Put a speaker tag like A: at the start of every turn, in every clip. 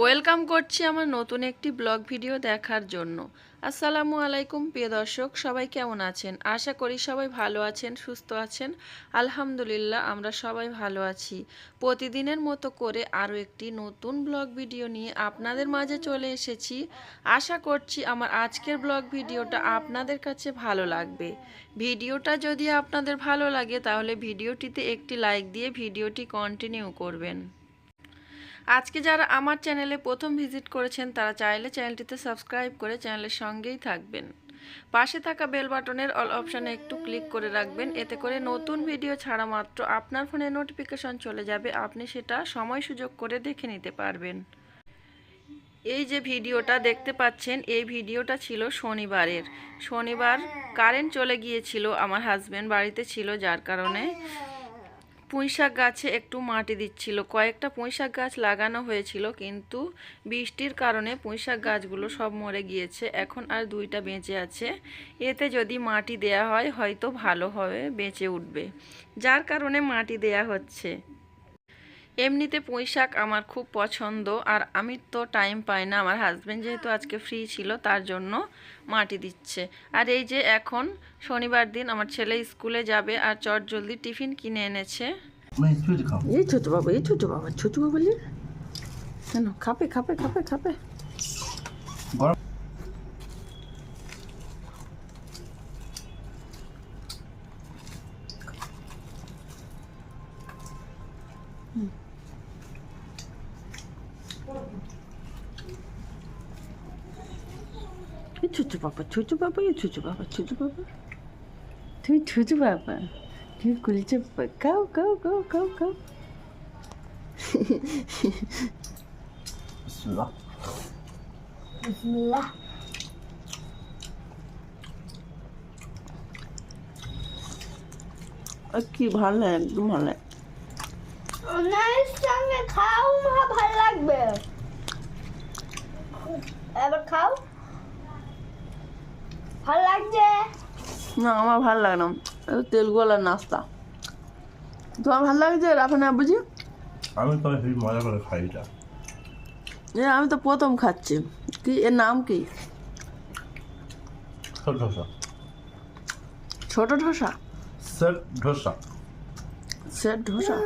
A: Welcome করছি আমার নতুন একটি ব্লগ ভিডিও দেখার জন্য। আসসালামু আলাইকুম, প্রিয় দর্শক, সবাই কেমন আছেন? আশা করি সবাই ভালো আছেন, সুস্থ আছেন। আলহামদুলিল্লাহ, আমরা সবাই ভালো আছি। প্রতিদিনের মতো করে আরও একটি নতুন ব্লগ ভিডিও নিয়ে আপনাদের মাঝে চলে এসেছি। আশা করছি আমার আজকের ব্লগ ভিডিওটা আপনাদের কাছে ভালো লাগবে। ভিডিওটা যদি আপনাদের ভালো লাগে, তাহলে ভিডিওটিতে একটি লাইক দিয়ে ভিডিওটি কন্টিনিউ করবেন। আজকে যারা আমার চ্যানেলে প্রথম ভিজিট করেছেন, তারা চাইলে চ্যানেলটিতে সাবস্ক্রাইব করে চ্যানেলের সঙ্গেই থাকবেন। পাশে থাকা বেল বাটনের অল অপশানে একটু ক্লিক করে রাখবেন, এতে করে নতুন ভিডিও ছাড়া মাত্র আপনার ফোনে নোটিফিকেশন চলে যাবে, আপনি সেটা সময় সুযোগ করে দেখে নিতে পারবেন। এই যে ভিডিওটা দেখতে পাচ্ছেন, এই ভিডিওটা ছিল শনিবারের। শনিবার কারেন্ট চলে গিয়েছিল, আমার হাজব্যান্ড বাড়িতে ছিল, যার কারণে পুঁইশাক গাছে একটু মাটি দিচ্ছিল। কয়েকটা পুঁইশাক গাছ লাগানো হয়েছিল, কিন্তু বৃষ্টির কারণে পুঁইশাক গাছগুলো সব মরে গিয়েছে। এখন আর দুইটা বেঁচে আছে। এতে যদি মাটি দেয়া হয়, হয়তো ভালো হবে, বেঁচে উঠবে। যার কারণে মাটি দেয়া হচ্ছে। এমনিতে পুঁইশাক আমার খুব পছন্দ, আর আমি তো টাইম পাই না। আমার হাজব্যান্ড যেহেতু আজকে ফ্রি ছিল, তার জন্য মাটি দিচ্ছে। আর এই যে এখন শনিবার দিন, আমার ছেলে স্কুলে যাবে, আর চট জলদি টিফিন কিনে এনেছে।
B: मैं छोटे खाऊं
A: ये छोटे बाबा ये छोटे बाबा छोटे बाबा ले ना खापे खापे खापे खापे
B: गरम
A: 초주 봐봐, 초주 봐봐, 초주 봐봐, 초주 봐봐. 저기 초주
B: 봐봐.
C: You
A: Kulcha, go, go, go, go, go. Bismillah. Bismillah. কি ভালো লাগে একদম ভালো লাগে
C: খাও মা ভালো লাগবে এবার খাও ভালো লাগছে
A: না আমার ভালো লাগে না এটা তেলগোলার নাস্তা। তোমার ভালো লাগছে রাফানে বুঝি?
B: আমি তো হেবি মজা করে খাই এটা।
A: এ আমি তো প্রথম খাচ্ছি। কি এর নাম কি?
B: সেট ধোসা।
A: ছোট ঢোসা
B: সেট ধোসা।
A: সেট ধোসা?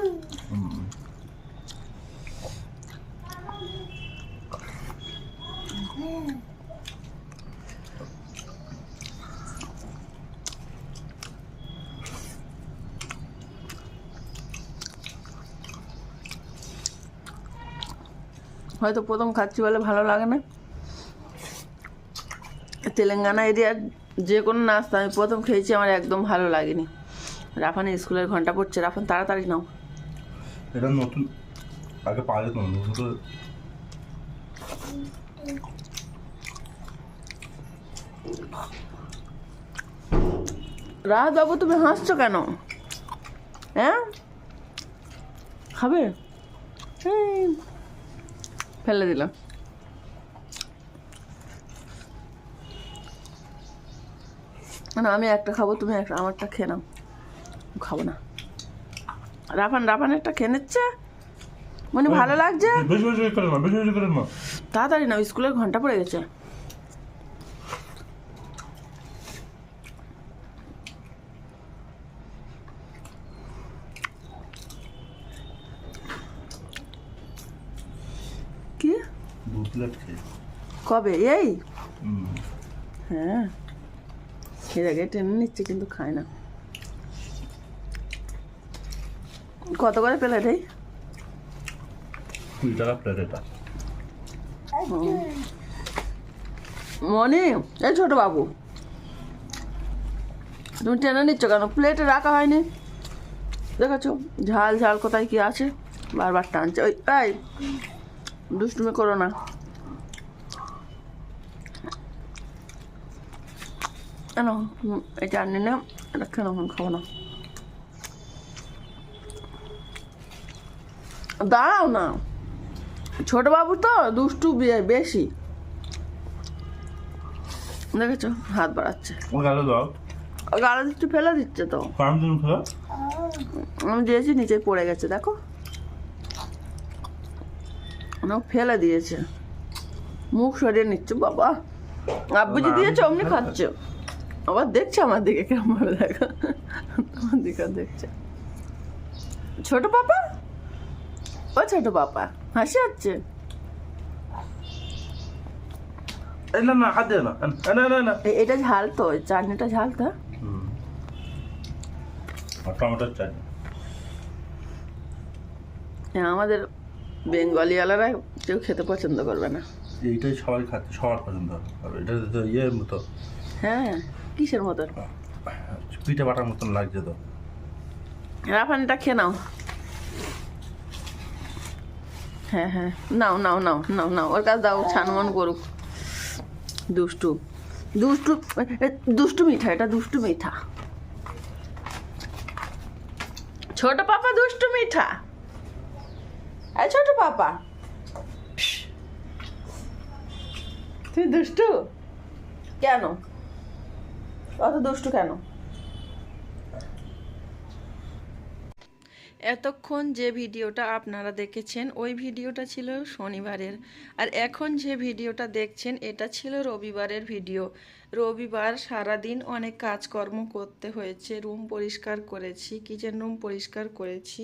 A: হয়তো প্রথম খাচ্ছি বলে ভালো লাগে না। তেলেঙ্গানা এরিয়ার যে কোনো নাস্তা আমি প্রথম খেয়েছি আমার একদম ভালো লাগেনি। রাফানে স্কুলের ঘণ্টা পড়ছে। রাফান তাড়াতাড়ি নাও।
B: এটা নতুন আগে পাওয়া যেত
A: রাত বাবু তুমি হাসছো কেন? হ্যাঁ? খাবে? ফেলে দিলাম। না আমি একটা খাব তুমি একটা আমারটা খেয়ে নাও। খাব না। রাফান রাফান একটা খেয়ে নিচ্ছে? মানে ভালো লাগছে? তাড়াতাড়ি না স্কুলের ঘণ্টা পড়ে গেছে কি
B: দু প্লেট খেয়ে।
A: কবে? এই? হ্যাঁ। এর আগে টেনে নিচ্ছে কিন্তু খায় না। কত করে প্লেট এই?
B: কুড়ি টাকা প্লেট এটা।
A: মনি এই ছোট বাবু। তুমি টেনে নিচ্ছ কেন? প্লেটে রাখা হয়নি। দেখাচ্ছ ঝাল ঝাল কোথায় কি আছে? বারবার টানছে। ওই এই দুষ্টুমি করো না। কেন না এটা কেন খাব না দাঁড়াও না ছোট বাবু তো দুষ্টু বেশি দেখেছ হাত বাড়াচ্ছে
B: ও দাও
A: গালা দিচ্ছে ফেলে দিচ্ছে তো আমি দিয়েছি নিচে পড়ে গেছে দেখো ফেলে দিয়েছে মুখ সরিয়ে নিচ্ছে বাবা আব্বু দিয়েছে অমনি খাচ্ছে আবার দেখছে আমার দিকে কেমন ভাবে দেখা। আমার দিকে দেখছে। ছোট পাপা? ও ছোট পাপা হাসি হচ্ছে? এটা ঝাল তো চাটনিটা ঝাল তো।
B: টমেটোর চাটনি।
A: আমাদের বেঙ্গলিওয়ালারা কেউ খেতে পছন্দ করবে না।
B: এইটাই সবাই খাচ্ছে সবার পছন্দ আর এটা তো ইয়ের মতো।
A: হ্যাঁ। কিসের মতন?
B: পিঠে বাটার মতন লাগছে তো।
A: রাফানিটা খেয়ে নাও। হ্যাঁ হ্যাঁ। নাও নাও নাও নাও নাও। ওর কাছে দাও ছানমন করুক। দুষ্টু। দুষ্টু দুষ্টু মিঠা এটা দুষ্টু মিঠা। ছোট পাপা দুষ্টু মিঠা। এই ছোট পাপা। তুই দুষ্টু? কেন? অত দুষ্টু কেন? এতক্ষণ যে ভিডিওটা আপনারা দেখেছেন, ওই ভিডিওটা ছিল শনিবারের। আর এখন যে ভিডিওটা দেখছেন, এটা ছিল রবিবারের ভিডিও। রবিবার সারাদিন অনেক কাজকর্ম করতে হয়েছে, রুম পরিষ্কার করেছি। কিচেন রুম পরিষ্কার করেছি?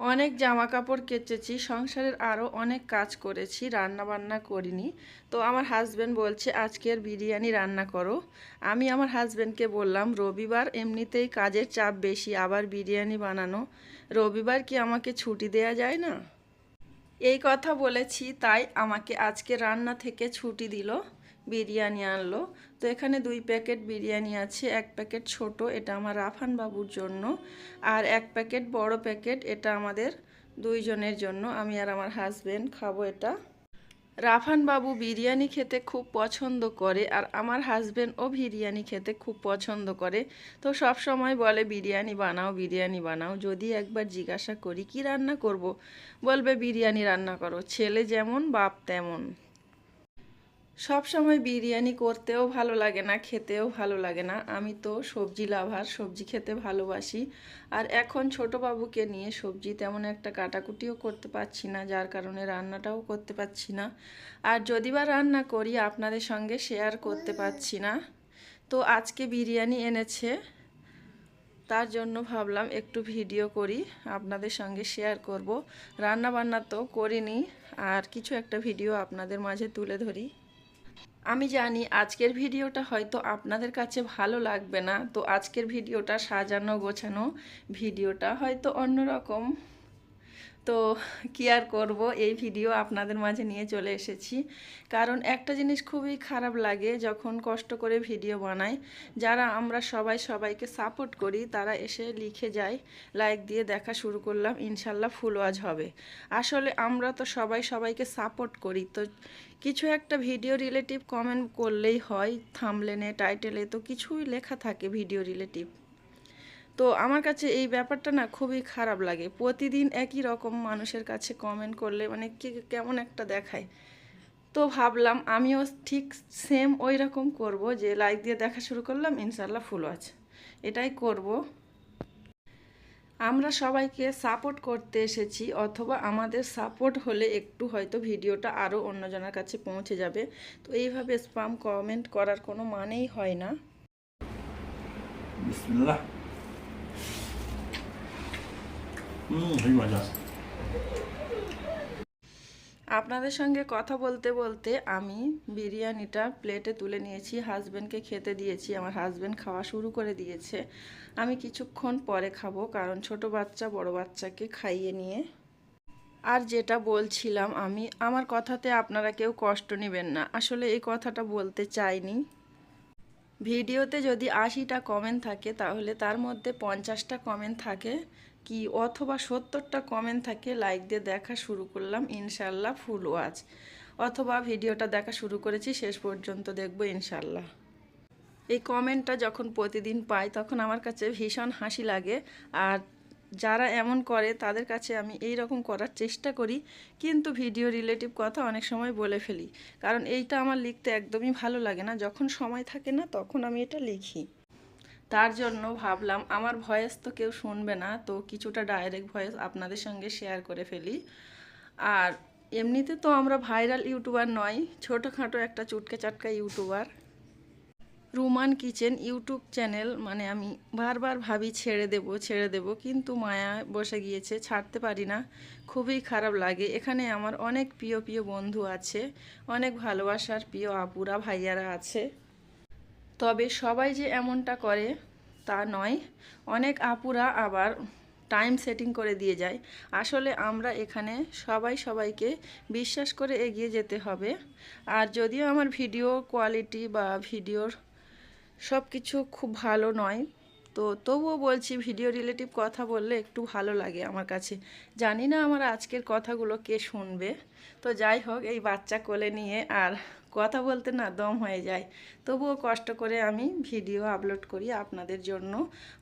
A: অনেক জামা কাপড় কেচেছি, সংসারের আরও অনেক কাজ করেছি রান্না বান্না করিনি। তো আমার হাজব্যান্ড বলছে আজকের বিরিয়ানি রান্না করো। আমি আমার হাজব্যান্ডকে বললাম, রবিবার এমনিতেই কাজের চাপ বেশি, আবার বিরিয়ানি বানানো। রবিবার কি আমাকে ছুটি দেয়া যায় না? এই কথা বলেছি, তাই আমাকে আজকে রান্না থেকে ছুটি দিল। বিরিয়ানি আনলো। তো এখানে দুই প্যাকেট বিরিয়ানি আছে, এক প্যাকেট ছোট, এটা আমার রাফান বাবুর জন্য, আর এক প্যাকেট বড় প্যাকেট, এটা আমাদের দুইজনের জন্য, আমি আর আমার হাজব্যান্ড খাব এটা। রাফান বাবু বিরিয়ানি খেতে খুব পছন্দ করে, আর আমার হাজবেন্ডও বিরিয়ানি খেতে খুব পছন্দ করে। তো সব সময় বলে, বিরিয়ানি বানাও বিরিয়ানি বানাও। যদি একবার জিজ্ঞাসা করি, কি রান্না করব? বলবে, বিরিয়ানি রান্না করো। ছেলে যেমন, বাপ তেমন। সব সময় বিরিয়ানি করতেও ভালো লাগে না, খেতেও ভালো লাগে না। আমি তো সবজি লাভার, সবজি খেতে ভালোবাসি। আর এখন ছোট বাবুকে নিয়ে সবজি তেমন একটা কাটাকুটিও করতে পারছি না, যার কারণে রান্নাটাও করতে পারছি না। আর যদি বা রান্না করি, আপনাদের সঙ্গে শেয়ার করতে পারছি না। তো আজকে বিরিয়ানি এনেছে, তার জন্য ভাবলাম একটু ভিডিও করি, আপনাদের সঙ্গে শেয়ার করব। রান্না বান্না তো করিনি, আর কিছু একটা ভিডিও আপনাদের মাঝে তুলে ধরি। আমি জানি আজকের ভিডিওটা হয়তো আপনাদের কাছে ভালো লাগবে না, তো আজকের ভিডিওটা সাজানো গোছানো ভিডিওটা হয়তো অন্যরকম। তো কি আর করব? এই ভিডিও আপনাদের মাঝে নিয়ে চলে এসেছি। কারণ একটা জিনিস খুবই খারাপ লাগে, যখন কষ্ট করে ভিডিও বানাই, যারা আমরা সবাই সবাইকে সাপোর্ট করি, তারা এসে লিখে যায় লাইক দিয়ে দেখা শুরু করলাম, ইনশাল্লাহ ফুল ওয়াজ হবে। আসলে আমরা তো সবাই সবাইকে সাপোর্ট করি, তো কিছু একটা ভিডিও রিলেটিভ কমেন্ট করলেই হয় থামলেনে টাইটেলে তো কিছুই লেখা থাকে ভিডিও রিলেটিভ তো আমার কাছে এই ব্যাপারটা না খুবই খারাপ লাগে। প্রতিদিন একই রকম মানুষের কাছে কমেন্ট করলে মানে কি কেমন একটা দেখায়। তো ভাবলাম আমিও ঠিক সেম ওই রকম করব যে লাইক দিয়ে দেখা শুরু করলাম ইনশাল্লাহ ফুল আছে এটাই করব। আমরা সবাইকে সাপোর্ট করতে এসেছি, অথবা আমাদের সাপোর্ট হলে একটু হয়তো ভিডিওটা আরও অন্যজনের কাছে পৌঁছে যাবে। তো এইভাবে স্পাম কমেন্ট করার কোনো মানেই হয় না
B: হুম হেই মজা
A: আপনাদের সঙ্গে কথা বলতে বলতে আমি বিরিয়ানিটা প্লেটে তুলে নিয়েছি হাজব্যান্ডকে খেতে দিয়েছি, আমার হাজব্যান্ড খাওয়া শুরু করে দিয়েছে। আমি কিছুক্ষণ পরে খাব, কারণ ছোট বাচ্চা বড় বাচ্চাকে খাইয়ে নিয়ে। আর যেটা বলছিলাম আমি, আমার কথাতে আপনারা কেউ কষ্ট নেবেন না, আসলে এই কথাটা বলতে চাইনি। ভিডিওতে যদি আশিটা কমেন্ট থাকে, তাহলে তার মধ্যে পঞ্চাশটা কমেন্ট থাকে। কি অথবা সত্তরটা কমেন্ট থাকে লাইক দিয়ে দেখা শুরু করলাম ইনশাল্লাহ ফুল ওয়াচ অথবা ভিডিওটা দেখা শুরু করেছি, শেষ পর্যন্ত দেখব ইনশাল্লাহ এই কমেন্টটা যখন প্রতিদিন পাই, তখন আমার কাছে ভীষণ হাসি লাগে। আর যারা এমন করে, তাদের কাছে আমি এই রকম করার চেষ্টা করি, কিন্তু ভিডিও রিলেটিভ কথা অনেক সময় বলে ফেলি। কারণ এইটা আমার লিখতে একদমই ভালো লাগে না। যখন সময় থাকে না, তখন আমি এটা লিখি। তার জন্য ভাবলাম, আমার ভয়েস তো কেউ শুনবে না, তো কিছুটা ডাইরেক্ট ভয়েস আপনাদের সঙ্গে শেয়ার করে ফেলি। আর এমনিতে তো আমরা ভাইরাল ইউটিউবার নয়, ছোটোখাটো একটা চুটকে চাটকা YouTuber Ruman kitchen YouTube channel মানে আমি বারবার ভাবি ছেড়ে দেব ছেড়ে দেব, কিন্তু মায়া বসে গিয়েছে, ছাড়তে পারি না। খুবই খারাপ লাগে। এখানে আমার অনেক প্রিয় প্রিয় বন্ধু আছে, অনেক ভালোবাসার প্রিয় আপুরা, ভাইয়ারা আছে। তবে সবাই যে এমনটা করে তা নয়। অনেক আপুরা আবার টাইম সেটিং করে দিয়ে যায়। আসলে আমরা এখানে সবাই সবাইকে বিশ্বাস করে এগিয়ে যেতে হবে। আর যদিও আমার ভিডিও কোয়ালিটি বা ভিডিওর সব কিছু খুব ভালো নয়, তো তবুও বলছি ভিডিও রিলেটিভ কথা বললে একটু ভালো লাগে আমার কাছে। জানি না আমার আজকের কথাগুলো কে শুনবে। তো যাই হোক, এই বাচ্চা কোলে নিয়ে আর কথা বলতে না দম হয়ে যায়। তবুও কষ্ট করে আমি ভিডিও আপলোড করি আপনাদের জন্য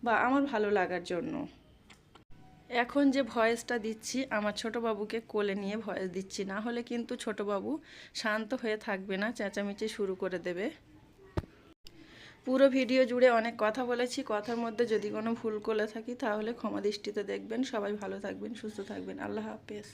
A: বা আমার ভালো লাগার জন্য। এখন যে ভয়েসটা দিচ্ছি, আমার ছোট বাবুকে কোলে নিয়ে ভয়েস দিচ্ছি। না হলে কিন্তু ছোট বাবু শান্ত হয়ে থাকবে না, চেঁচামেচি শুরু করে দেবে। পুরো ভিডিও জুড়ে অনেক কথা বলেছি, কথার মধ্যে যদি কোনো ভুল করে থাকি তাহলে ক্ষমা দৃষ্টিতে দেখবেন। সবাই ভালো থাকবেন, সুস্থ থাকবেন। আল্লাহ হাফেজ।